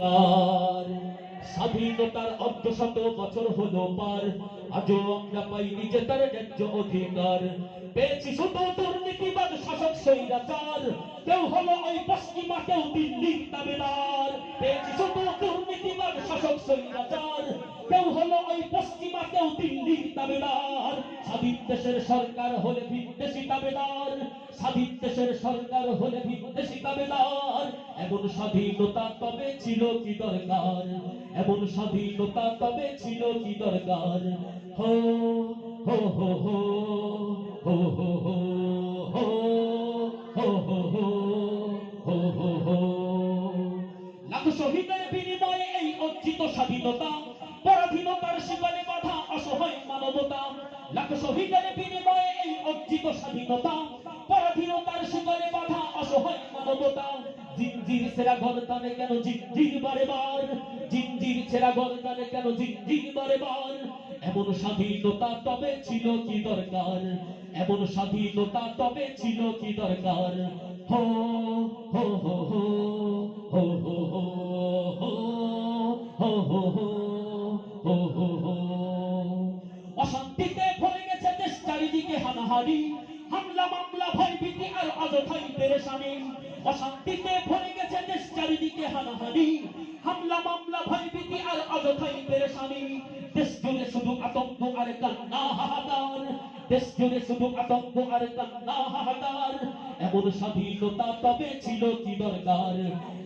তার স্বাধীনতার অর্ধশত বছর হলো পার। আজও আমরা পাইনি যে তার ন্যায্য অধিকার। পেয়েছি শুধু দুর্নীতিবাদ শাসক স্বৈরাচার কেউ হলো ওই পশ্চিমা, কেউ দিল্লির দাবিদার পেয়েছি শুধু দুর্নীতিবাদ শাসক স্বৈরাচার কেউ হলো ওই পশ্চিমা, কেউ দিল্লির দাবিদার স্বাধীন দেশের সরকার হলে বিদেশি দাবিদার স্বাধীন দেশের সরকার হলে বিদেশি দাবিদার এমন স্বাধীনতা তবে ছিল কি দরকার এমন স্বাধীনতা তবে ছিল কি দরকার হো হো হো হো হো হো হো হো হো হো হো হো হো লাখ শহীদের বিনিময়ে এই অর্জিত স্বাধীনতা পরাধীনতার শিকলে বাধা অসহায় মানবতা লাখ শহীদের বিনিময়ে এই অর্জিত স্বাধীনতা অসহায় মানবতা জিঞ্জির গরদানে কেন জিঞ্জির বারে বার জিঞ্জির ছেড়া কেন জিঞ্জির বারে বার এমন স্বাধীনতা তবে ছিল কি দরকার এমন স্বাধীনতা তবে ছিল কি দরকার হো হো হো হো হো হো হো হো হো হো হো হো অশান্তিতে ভরে গেছে দেশ চারিদিকে হানাহানি হামলা মামলা অযথাই পেরেশানি অশান্তিতে ভরে গেছে দেশ চারিদিকে হানাহানি। হামলা, মামলা, ভয়ভীতি আর অযথাই পেরেশানি দেশ জুড়ে শুধু আতঙ্ক আর কান্না, হাহাকার। দেশ জুড়ে শুধু আতঙ্ক আর কান্না, হাহাকার। এমন স্বাধীনতা তবে ছিল কি দরকার?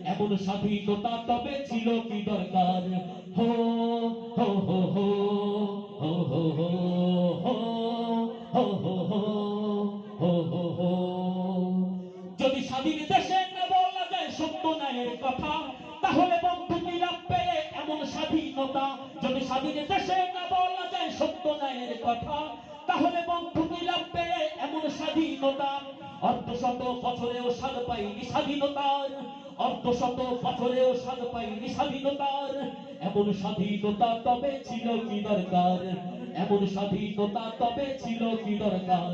এমন স্বাধীনতা তবে ছিল কি দরকার? হো হো হো হো। স্বাধীন দেশে বলা যায় সত্য ন্যায়ের কথা, তাহলে বন্ধু মিলাপ পেয়ে এমন স্বাধীনতা? যদি স্বাধীন দেশে না বলা যায় সত্য ন্যায়ের কথা, তাহলে বন্ধু মিলাপ পেয়ে এমন স্বাধীনতা? অর্ধ শত বছরেও স্বাদ পাইনি স্বাধীনতার অর্ধ শত বছরেও স্বাদ পাইনি স্বাধীনতার। এমন স্বাধীনতা তবে ছিল কি দরকার? এমন স্বাধীনতা তবে ছিল কি দরকার?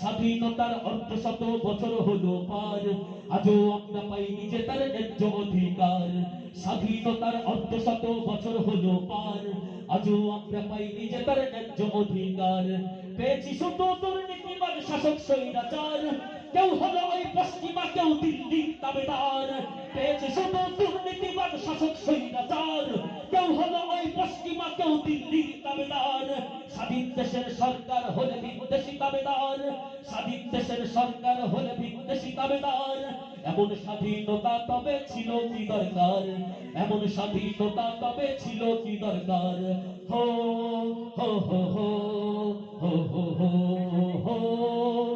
স্বাধীনতার অর্ধ শত বছর হলো পার। আজও আমরা পাইনি যে ন্যায্য অধিকার। স্বাধীনতার অর্ধ শত বছর হলো পার। আজও আমরা পাইনি যে ন্যায্য অধিকার। পেয়েছি শুধু দুর্নীতিবাদ শাসক সৈরাচার কেউ হলো ওই পশ্চিমা, কেউ দিল্লির দাবেদার। পেয়েছি শুধু দুর্নীতিবাদ শাসক স্বৈরাচার। স্বাধীন দেশের সরকার হলে বিদেশি দাবেদার স্বাধীন দেশের সরকার হলে বিদেশি দাবেদার এমন স্বাধীনতা তবে ছিল কি দরকার এমন স্বাধীনতা তবে ছিল কি দরকার হো হো হো হো হো হো হো